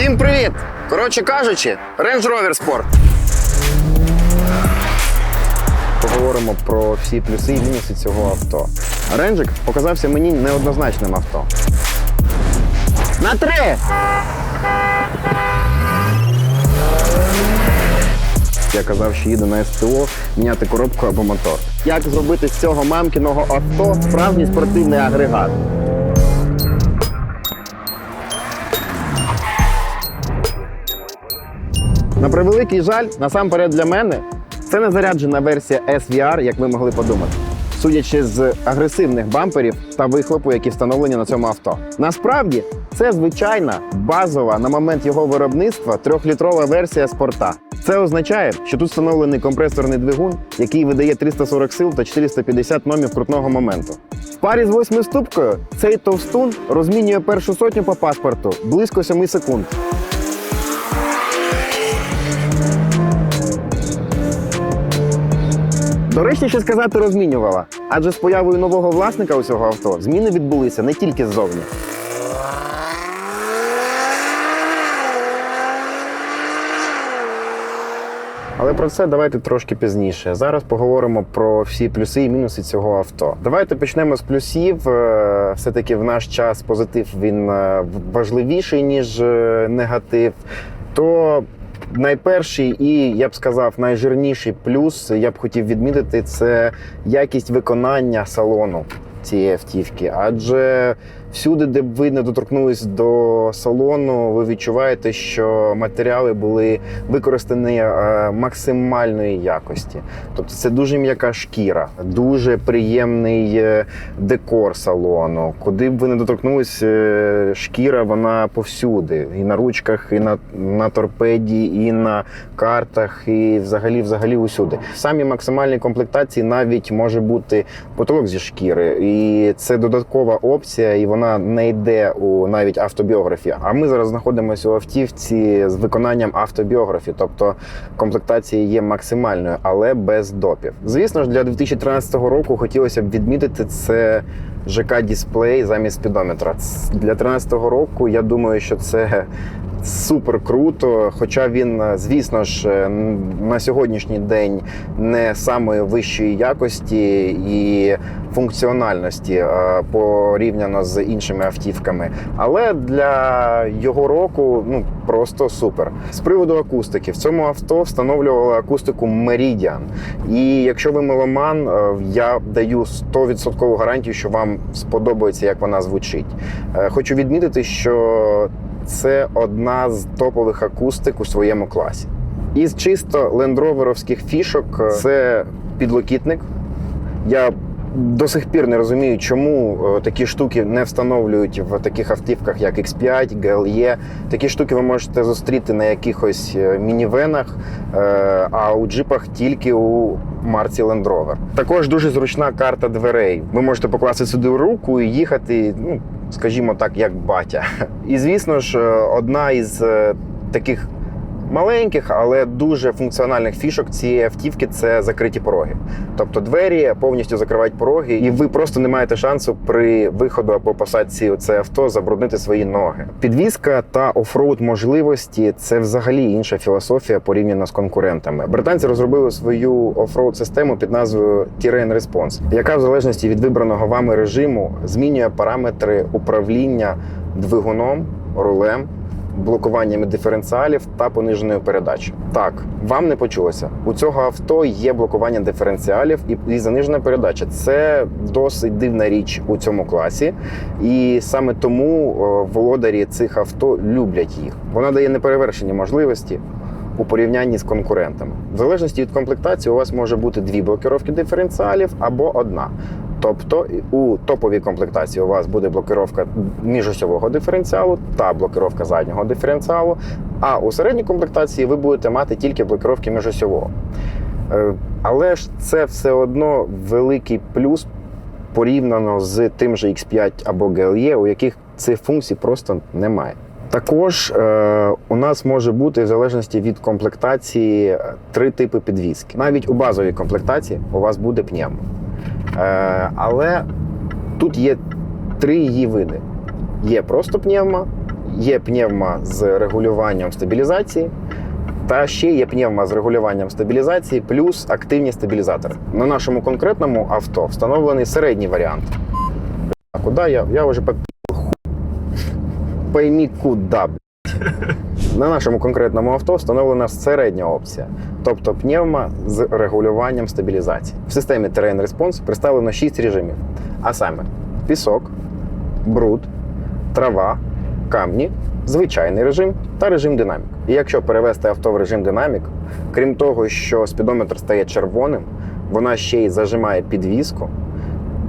Всім привіт! Коротше кажучи, Range Rover Sport. Поговоримо про всі плюси і мінуси цього авто. Ренджик показався мені неоднозначним авто. На три! Я казав, що їду на СТО міняти коробку або мотор. Як зробити з цього мамкіного авто справжній спортивний агрегат? На превеликий жаль, насамперед для мене, це не заряджена версія SVR, як ви могли подумати. Судячи з агресивних бамперів та вихлопу, які встановлені на цьому авто. Насправді, це звичайна базова на момент його виробництва трьохлітрова версія спорта. Це означає, що тут встановлений компресорний двигун, який видає 340 сил та 450 номів крутного моменту. В парі з восьмиступкою цей товстун розмінює першу сотню по паспорту близько 7 секунд. До речі, ще сказати розмінювала, адже з появою нового власника у цього авто зміни відбулися не тільки ззовні. Але про це давайте трошки пізніше. Зараз поговоримо про всі плюси і мінуси цього авто. Давайте почнемо з плюсів. Е, Все-таки в наш час позитив він е, важливіший ніж е, негатив. То найперший і я б сказав найжирніший плюс, я б хотів відмітити, це якість виконання салону цієї автівки. Адже всюди, де б ви не доторкнулись до салону, ви відчуваєте, що матеріали були використані е, максимальної якості. Тобто це дуже м'яка шкіра, дуже приємний е, декор салону. Куди б ви не доторкнулись, е, шкіра вона повсюди. І на ручках, і на, на торпеді, і на картах, і взагалі, взагалі усюди. В самій максимальній комплектації навіть може бути потолок зі шкіри, і це додаткова опція, і вона не йде у навіть автобіографі. А ми зараз знаходимося у автівці з виконанням автобіографії, тобто комплектація є максимальною, але без допів. Звісно ж, для 2013 року хотілося б відмітити це. ЖК дисплей замість спідометра. Для 2013 року я думаю, що це супер круто. Хоча він, е, звісно ж, е, на сьогоднішній день не самої вищої якості і функціональності е, порівняно з іншими автівками. Але для його року ну просто супер. З приводу акустики, в цьому авто встановлювали акустику Meridian. І якщо ви меломан, я даю 100% гарантію, що вам сподобається, як вона звучить. Хочу відмітити, що це одна з топових акустик у своєму класі. Із чисто лендроверовських фішок е, це підлокітник. Я до сих пір не розумію, чому е, такі штуки не встановлюють в таких автівках, як X5, GLE. Такі штуки ви можете зустріти на якихось е, мінівенах, е, а у джипах тільки у марці Land Rover. Також дуже зручна карта дверей. Ви можете покласти сюди руку і їхати, ну скажімо так, як батя. І звісно ж, е, одна із е, таких маленьких, але дуже функціональних фішок цієї автівки це закриті пороги. Тобто двері повністю закривають пороги, і ви просто не маєте шансу при виходу або посадці у це авто забруднити свої ноги. Підвізка та офроуд можливості це взагалі інша філософія порівняно з конкурентами. Британці розробили свою офроуд систему під назвою Terrain Response, яка в залежності від вибраного вами режиму змінює параметри управління двигуном, рулем блокуваннями диференціалів та пониженою передачею. Так, вам не почулося. У цього авто є блокування диференціалів і, занижена передача. Це досить дивна річ у цьому класі, і саме тому о, володарі цих авто люблять їх. Вона дає неперевершені можливості. У порівнянні з конкурентами, в залежності від комплектації, у вас може бути дві блокировки диференціалів або одна. Тобто у топовій комплектації у вас буде блокировка міжосьового диференціалу та блокировка заднього диференціалу. А у середній комплектації ви будете мати тільки блокировки міжосьового. Е, Але ж це все одно великий плюс порівняно з тим же X5 або GLE, у яких цих функцій просто немає. Також е, у нас може бути в залежності від комплектації е, три типи підвіски. Навіть у базовій комплектації у вас буде пневмо. Е, але тут є три її види: є просто пневма, є пневма з регулюванням стабілізації. Та ще є пневма з регулюванням стабілізації плюс активні стабілізатори. На нашому конкретному авто встановлений середній варіант. А куди я? Я вже попів. ху- Поймі, куди. блядь. На нашому конкретному авто встановлена середня опція, тобто пневма з регулюванням стабілізації. В системі Terrain Response представлено 6 режимів, а саме пісок, бруд, трава, камні, звичайний режим та режим динамік. І якщо перевести авто в режим динамік, крім того, що спідометр стає червоним, вона ще й зажимає підвіску,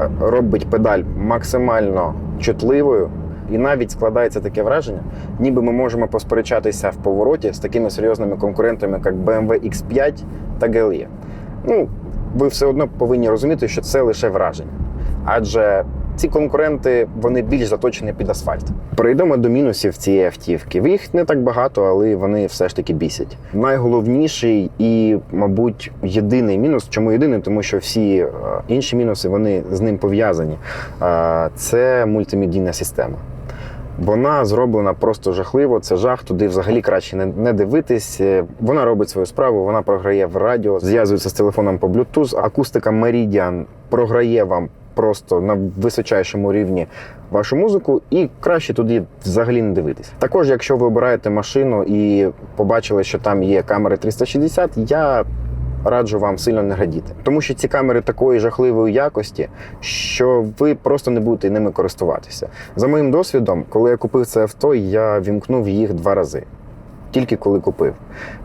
е, робить педаль максимально чутливою. І навіть складається таке враження, ніби ми можемо посперечатися в повороті з такими серйозними конкурентами, як BMW X5 та GLE. Ну, ви все одно повинні розуміти, що це лише враження. Адже ці конкуренти вони більш заточені під асфальт. Перейдемо до мінусів цієї автівки. Їх не так багато, але вони все ж таки бісять. Найголовніший і, мабуть, єдиний мінус. Чому єдиний? Тому що всі е, інші мінуси вони з ним пов'язані. Е, Це мультимедійна система. Вона зроблена просто жахливо. Це жах. Туди взагалі краще не, дивитись. Е, Вона робить свою справу, вона програє в радіо, зв'язується з телефоном по Bluetooth. Акустика Meridian програє вам просто на височайшому рівні вашу музику, і краще туди взагалі не дивитись. Також, якщо ви обираєте машину і побачили, що там є камери 360, я раджу вам сильно не радіти, тому що ці камери такої жахливої якості, що ви просто не будете ними користуватися. За моїм досвідом, коли я купив це авто, я вімкнув їх два рази. Тільки коли купив.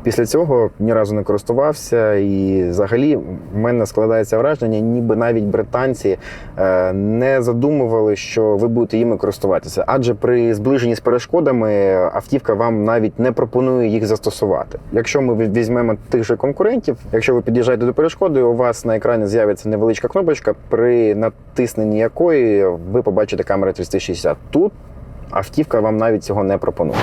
Після цього ні разу не користувався, і взагалі в мене складається враження, ніби навіть британці е, не задумували, що ви будете їми користуватися. Адже при зближенні з перешкодами автівка вам навіть не пропонує їх застосувати. Якщо ми візьмемо тих же конкурентів, якщо ви під'їжджаєте до перешкоди, у вас на екрані з'явиться невеличка кнопочка, при натисненні якої ви побачите камеру 360. Тут автівка вам навіть цього не пропонує.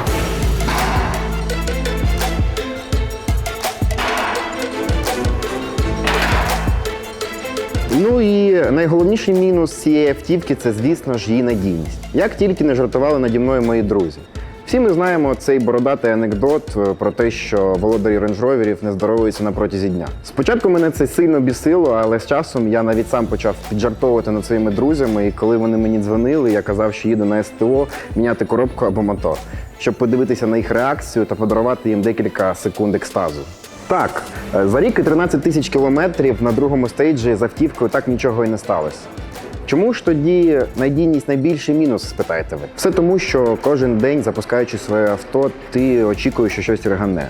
Ну і найголовніший мінус цієї автівки це, звісно ж, її надійність. Як тільки не жартували наді мною мої друзі. Всі ми знаємо цей бородатий анекдот е, про те, що володарі рейндж-роверів не здоровуються на протязі дня. Спочатку мене це сильно бісило, але з часом я навіть сам почав піджартовувати над своїми друзями. І коли вони мені дзвонили, я казав, що їду на СТО міняти коробку або мотор, щоб подивитися на їх реакцію та подарувати їм декілька секунд екстазу. Так, е, за рік і 13 тисяч кілометрів на другому стейджі з автівкою так нічого і не сталося. Чому ж тоді надійність найбільший мінус, спитаєте ви? Все тому, що кожен день, запускаючи своє авто, ти очікуєш, що щось ригане.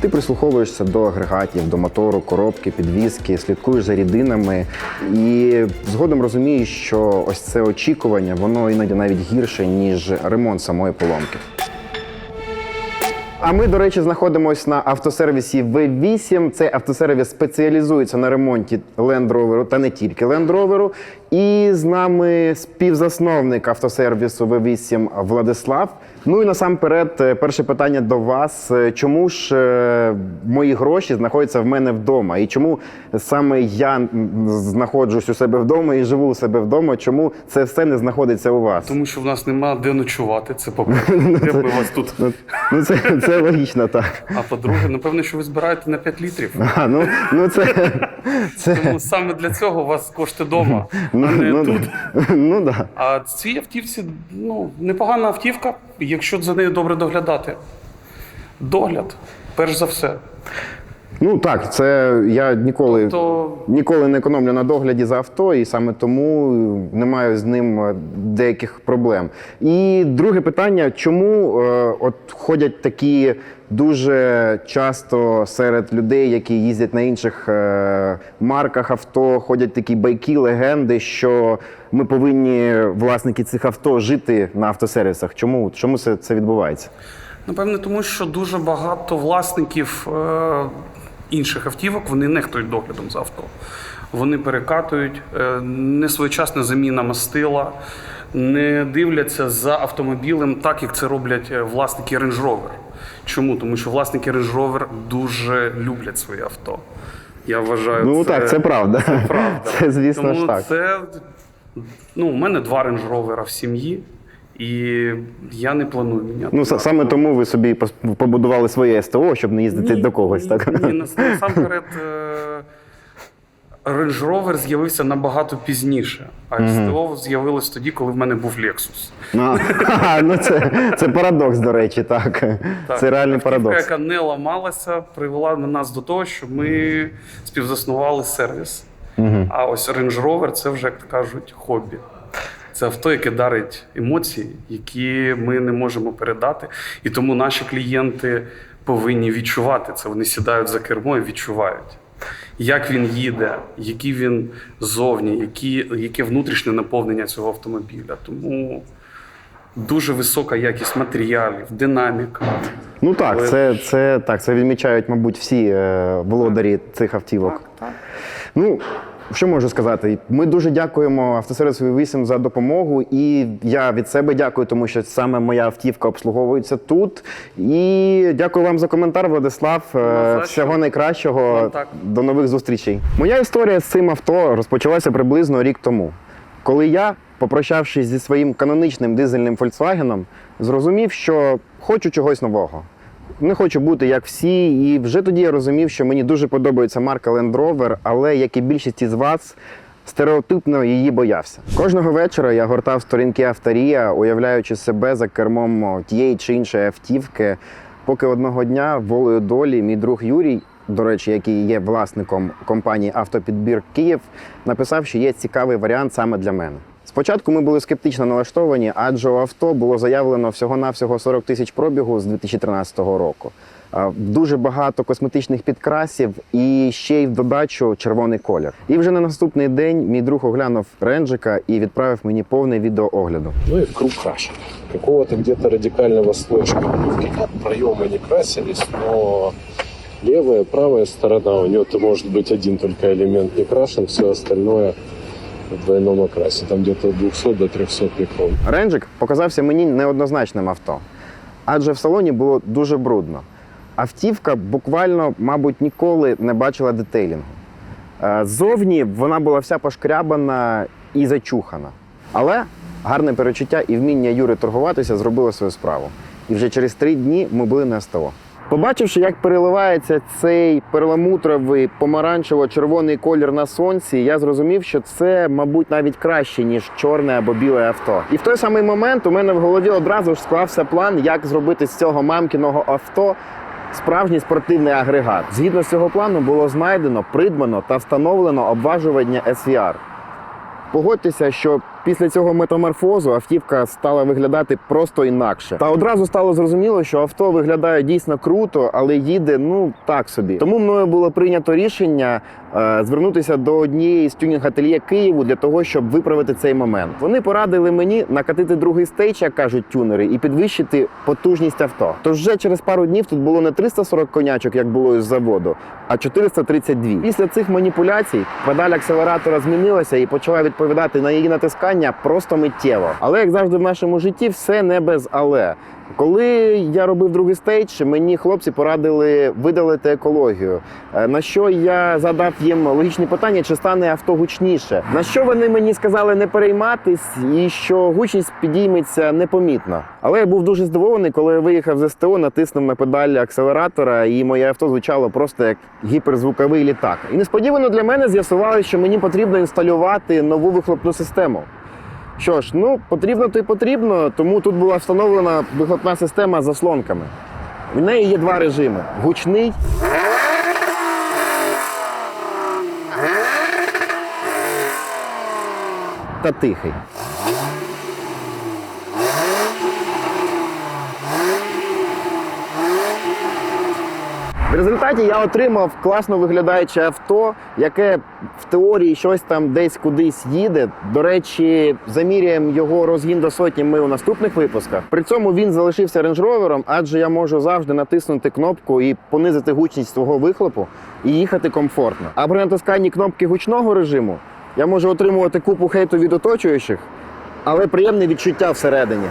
Ти прислуховуєшся до агрегатів, до мотору, коробки, підвіски, слідкуєш за рідинами і згодом розумієш, що ось це очікування, воно іноді навіть гірше, ніж ремонт самої поломки. А ми, до речі, знаходимося на автосервісі V8. Цей автосервіс спеціалізується на ремонті Land Rover та не тільки Land Rover. І з нами співзасновник автосервісу V8 Владислав. Ну і насамперед, е, перше питання до вас: Е, чому ж е, мої гроші знаходяться в мене вдома? І чому саме я знаходжусь у себе вдома і живу у себе вдома? Чому це все не знаходиться у вас? Тому що в нас нема де ночувати, це. Де ми вас тут. Ну, ну це, це логічно, так. А по-друге, напевно, що ви збираєте на 5 літрів. А, ну, ну це, це Тому саме для цього у вас кошти вдома, а ну, не ну, тут. ну да. А цій автівці ну, непогана автівка, якщо за нею добре доглядати. Догляд, перш за все. Ну так, це я ніколи, Тобто- ніколи не економлю на догляді за авто, і саме тому не маю з ним е, деяких проблем. І друге питання: чому е, от ходять такі дуже часто серед людей, які їздять на інших е, марках авто, ходять такі байки, легенди, що ми повинні, власники цих авто, жити на автосервісах. Чому, чому це, це відбувається? Напевне, тому що дуже багато власників е, інших автівок вони нехтують доглядом за авто. Вони перекатують, е, несвоєчасна заміна мастила, не дивляться за автомобілем так, як це роблять е, власники Range Rover. Чому? Тому що власники Range Rover дуже люблять своє авто. Я вважаю, Ну так, це правда. Це правда. Це, звісно Тому ж так. Це, ну, у мене два Range Rover в сім'ї. І я не планую міняти. Ну, са- саме тому ви собі побудували своє СТО, щоб не їздити Ні, до когось, так? Ні, насамперед е, Range Rover з'явився набагато пізніше, а СТО з'явилось тоді, коли в мене був Lexus. А, ха, ну це, це парадокс, до речі, так. Так, Це реальний парадокс. яка не ламалася, привела нас до того, що ми співзаснували сервіс. А ось Range Rover це вже, як кажуть, хобі. Це авто, яке дарить емоції, які ми не можемо передати. І тому наші клієнти повинні відчувати це. Вони сідають за кермо і відчувають, як він їде, який він зовні, які, яке внутрішнє наповнення цього автомобіля. Тому дуже висока якість матеріалів, динаміка. Ну так, Але- це, це так, це відмічають, мабуть, всі е, володарі цих автівок. Так. Ну, що можу сказати? Ми дуже дякуємо автосервісу 8 за допомогу. І я від себе дякую, тому що саме моя автівка обслуговується тут. І дякую вам за коментар, Владислав. Е. Всього найкращого. До нових зустрічей. Моя історія з цим авто розпочалася приблизно рік тому. Коли я, попрощавшись зі своїм каноничним дизельним Volkswagen, зрозумів, що хочу чогось нового. Не хочу бути як всі, і вже тоді я розумів, що мені дуже подобається марка Land Rover, але як і більшість із вас, стереотипно її боявся. Кожного вечора я гортав сторінки авторія, уявляючи себе за кермом тієї чи іншої автівки, поки одного дня волею долі мій друг Юрій, до речі, який є власником компанії Автопідбір Київ, написав, що є цікавий варіант саме для мене. Спочатку ми були скептично налаштовані, адже у авто було заявлено всього-навсього 40 тисяч пробігу з 2013 року. А, Дуже багато косметичних підкрасів і ще й в додачу червоний колір. І вже на наступний день мій друг оглянув ренджика і відправив мені повний відеоогляду. Ну и круг крашен. Какого-то где-то радикального слоя шкафовки нет, проемы не красились, но левая, правая сторона, у нее то может быть один только элемент не крашен, все остальное в двойном окрасе, там где-то 200 до 300 микрон. Ренджик показався мені неоднозначним авто, адже в салоні було дуже брудно. Автівка буквально, мабуть, ніколи не бачила детейлінгу. Е, Ззовні вона була вся пошкрябана і зачухана. Але гарне перечуття і вміння Юри торгуватися зробило свою справу. І вже через три дні ми були на СТО. Побачивши, як переливається цей перламутровий помаранчево-червоний колір на сонці, я зрозумів, що це, мабуть, навіть краще, ніж чорне або біле авто. І в той самий момент у мене в голові одразу ж склався план, як зробити з цього мамкіного авто справжній спортивний агрегат. Згідно з цього плану було знайдено, придбано та встановлено обважування SVR. Погодьтеся, що після цього метаморфозу автівка стала виглядати просто інакше. Та одразу стало зрозуміло, що авто виглядає дійсно круто, але їде ну так собі. Тому мною було прийнято рішення е, звернутися до однієї з тюнінг ательє Києву для того, щоб виправити цей момент. Вони порадили мені накатити другий стейдж, як кажуть тюнери, і підвищити потужність авто. Тож вже через пару днів тут було не 340 конячок, як було із заводу, а 432. Після цих маніпуляцій педаль акселератора змінилася і почала відповідати на її натискання просто миттєво. Але як завжди в нашому житті, все не без але. Коли я робив другий стейдж, мені хлопці порадили видалити екологію. Е, На що я задав їм логічне питання, чи стане авто гучніше. На що вони мені сказали не перейматись, і що гучність підійметься непомітно. Але я був дуже здивований, коли я виїхав з СТО, натиснув на педаль акселератора, і моє авто звучало просто як гіперзвуковий літак. І несподівано для мене з'ясувалося, що мені потрібно інсталювати нову вихлопну систему. Що ж, ну потрібно то й потрібно, тому тут була встановлена вихлопна система з заслонками. В неї є два режими: гучний. Та тихий. В результаті я отримав класно виглядаюче авто, яке в теорії щось там десь кудись їде. До речі, заміряємо його розгін до сотні ми у наступних випусках. При цьому він залишився рейндж-ровером, адже я можу завжди натиснути кнопку і понизити гучність свого вихлопу і їхати комфортно. А при натисканні кнопки гучного режиму я можу отримувати купу хейту від оточуючих, але приємне відчуття всередині.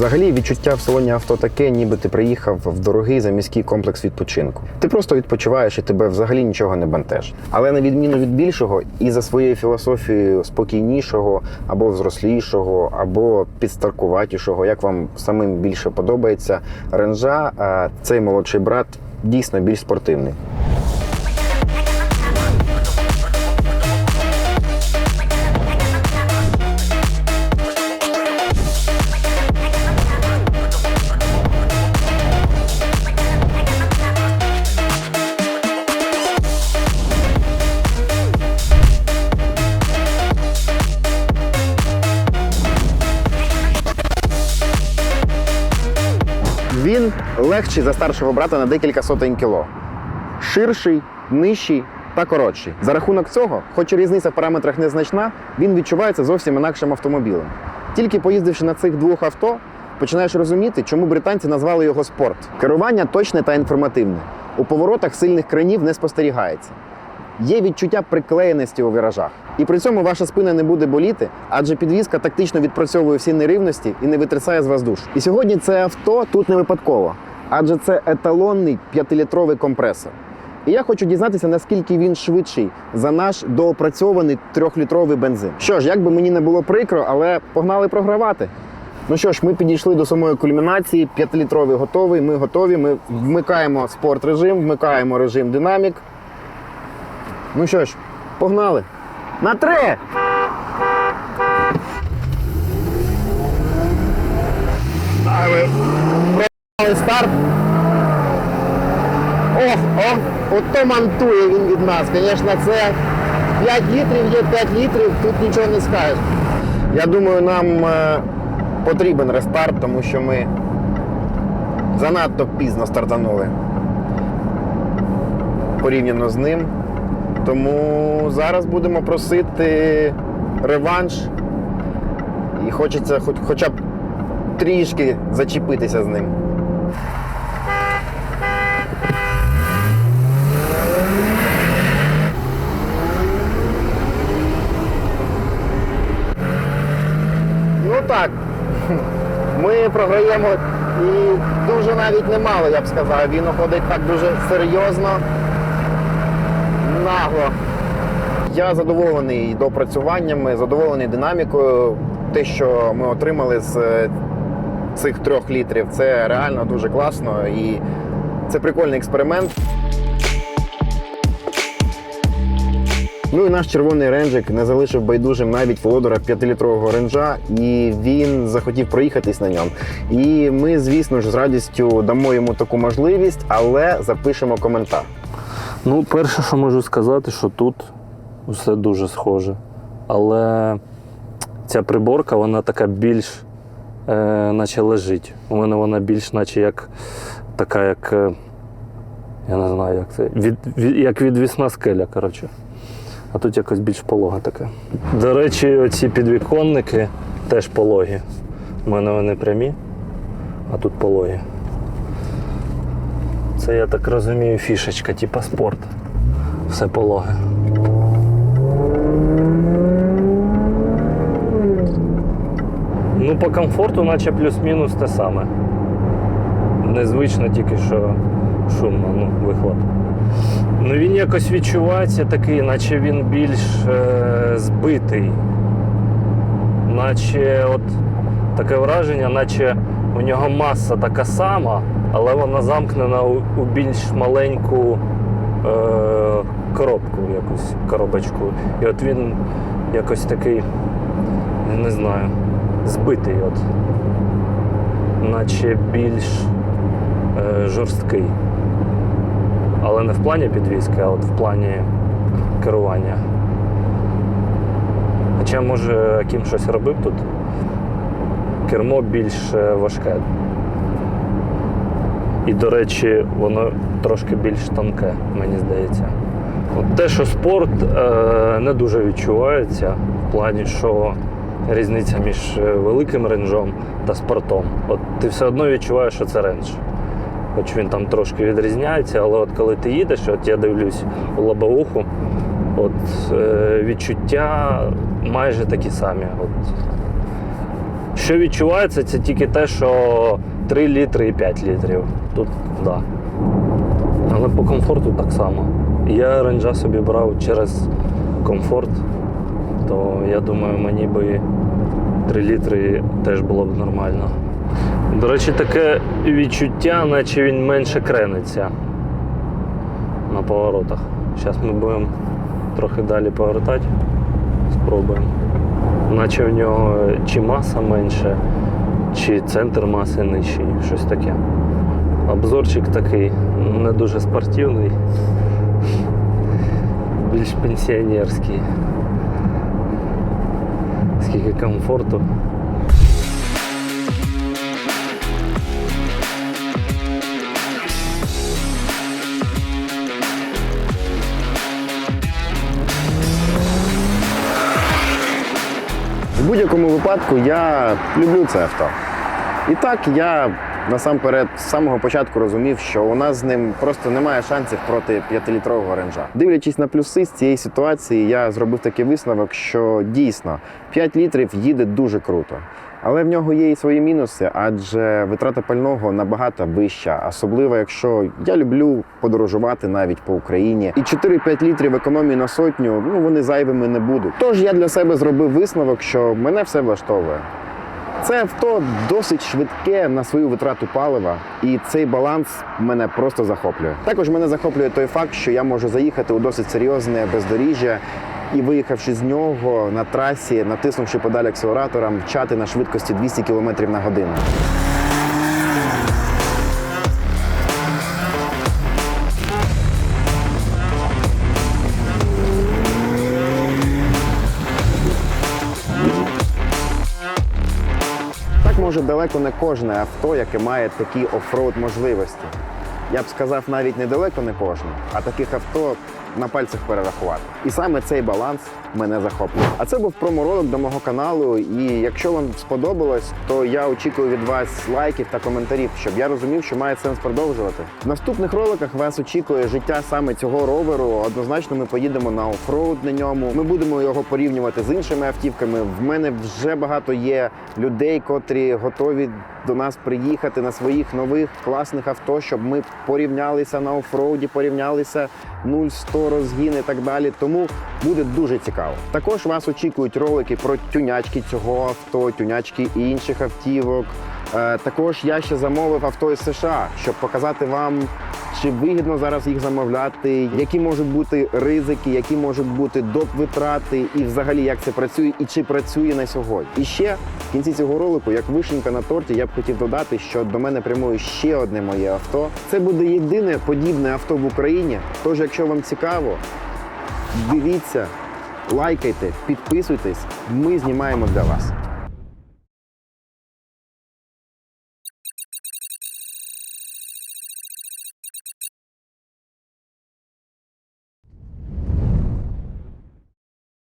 Взагалі відчуття в салоні авто таке, ніби ти приїхав в дорогий заміський комплекс відпочинку. Ти просто відпочиваєш і тебе взагалі нічого не бентежить. Але на відміну від більшого, і за своєю філософією спокійнішого або взрослішого, або підстаркуватішого, як вам самим більше подобається, ренжа, цей молодший брат дійсно більш спортивний. Легший за старшого брата на декілька сотень кіло. Ширший, нижчий та коротший. За рахунок цього, хоч і різниця в параметрах незначна, він відчувається зовсім інакшим автомобілем. Тільки поїздивши на цих двох авто, починаєш розуміти, чому британці назвали його спорт. Керування точне та інформативне. У поворотах сильних кранів не спостерігається. Є відчуття приклеєності у віражах. І при цьому ваша спина не буде боліти, адже підвізка тактично відпрацьовує всі нерівності і не витрясає з вас душ. І сьогодні це авто тут не випадково, адже це еталонний 5-літровий компресор. І я хочу дізнатися, наскільки він швидший за наш доопрацьований трьохлітровий бензин. Що ж, як би мені не було прикро, але погнали програвати. Ну що ж, ми підійшли до самої кульмінації. 5-літровий готовий. Ми готові. Ми вмикаємо спорт режим, вмикаємо режим динамік. Ну що ж, погнали. На три! Проїхали старт. Ох, ох, ото мантує він від нас. Звісно, це 5 літрів є 5 літрів, тут нічого не скажеш. Я думаю, нам е, потрібен рестарт, тому що ми занадто пізно стартанули порівняно з ним. Тому зараз будемо просити реванш. І хочеться хоч, хоча б трішки зачепитися з ним. Ну так, ми програємо і дуже навіть немало, я б сказав. Він уходить так дуже серйозно нагло. Я задоволений допрацюваннями, задоволений динамікою. Те, що ми отримали з е, цих трьох літрів, це реально дуже класно і це прикольний експеримент. Ну і наш червоний ренджик не залишив байдужим навіть володара 5-літрового ренджа, і він захотів проїхатись на ньому. І ми, звісно ж, з радістю дамо йому таку можливість, але запишемо коментар. Ну, перше, що можу сказати, що тут все дуже схоже. Але ця приборка, вона така більш, е, наче лежить. У мене вона більш, наче як така, як. Е, я не знаю, як це. Від, від, як відвісна скеля, коротше. А тут якось більш полога така. До речі, оці підвіконники теж пологі. У мене вони прямі, а тут пологі. Це, я так розумію, фішечка, типа спорт. Все пологе. Ну, по комфорту, наче плюс-мінус те саме. Незвично тільки що шумно, ну, вихлоп. Ну він якось відчувається такий, наче він більш е, збитий. Наче от таке враження, наче у нього маса така сама, але вона замкнена у, у більш маленьку е, коробку, якусь коробочку. І от він якось такий, не знаю, збитий, от. наче більш е, жорсткий. Але не в плані підвізки, а от в плані керування. Хоча, може, Аким щось робив тут. Кермо більш е, важке. І, до речі, воно трошки більш тонке, мені здається. От те, що спорт е, не дуже відчувається, в плані, що різниця між е, великим ренжом та спортом. От ти все одно відчуваєш, що це рендж. Хоч він там трошки відрізняється, але от коли ти їдеш, от я дивлюсь у лобовуху, от е, відчуття майже такі самі. От, Що відчувається, це тільки те, що 3 літри і 5 літрів. Тут. Да. Але по комфорту так само. Я ренджа собі брав через комфорт, то я думаю, мені би 3 літри теж було б нормально. До речі, таке відчуття, наче він менше крениться на поворотах. Зараз ми будемо трохи далі повертати. Спробуємо. Наче в нього чи маса менше, чи центр маси нижчий, щось таке. Обзорчик такий не дуже спортивний, більш пенсіонерський. Скільки комфорту. Будь-якому випадку я люблю це авто. І так я насамперед з самого початку розумів, що у нас з ним просто немає шансів проти 5-літрового ренжа. Дивлячись на плюси з цієї ситуації, я зробив такий висновок, що дійсно 5 літрів їде дуже круто. Але в нього є і свої мінуси, адже витрата пального набагато вища, особливо якщо я люблю подорожувати навіть по Україні. І 4-5 літрів економії на сотню, ну вони зайвими не будуть. Тож я для себе зробив висновок, що мене все влаштовує. Це авто досить швидке на свою витрату палива, і цей баланс мене просто захоплює. Також мене захоплює той факт, що я можу заїхати у досить серйозне бездоріжжя і, виїхавши з нього на трасі, натиснувши педаль акселератора, мчати на швидкості 200 км на годину. Може далеко не кожне авто, яке має такі офроуд можливості. Я б сказав, навіть не далеко не кожне, а таких авто на пальцях перерахувати. І саме цей баланс мене захоплює. А це був проморолик до мого каналу. І якщо вам сподобалось, то я очікую від вас лайків та коментарів, щоб я розумів, що має сенс продовжувати. В наступних роликах вас очікує життя саме цього роверу. Однозначно, ми поїдемо на офроуд на ньому. Ми будемо його порівнювати з іншими автівками. В мене вже багато є людей, котрі готові до нас приїхати на своїх нових класних авто, щоб ми порівнялися на офроуді, порівнялися 0-100 розгін і так далі. Тому буде дуже цікаво. Також вас очікують ролики про тюнячки цього авто, тюнячки інших автівок. Е, Також я ще замовив авто із США, щоб показати вам, чи вигідно зараз їх замовляти, які можуть бути ризики, які можуть бути доп. витрати, і взагалі як це працює, і чи працює на сьогодні. І ще в кінці цього ролику, як вишенька на торті, я б хотів додати, що до мене прямує ще одне моє авто. Це буде єдине подібне авто в Україні. Тож, якщо вам цікаво, дивіться, лайкайте, підписуйтесь. Ми знімаємо для вас.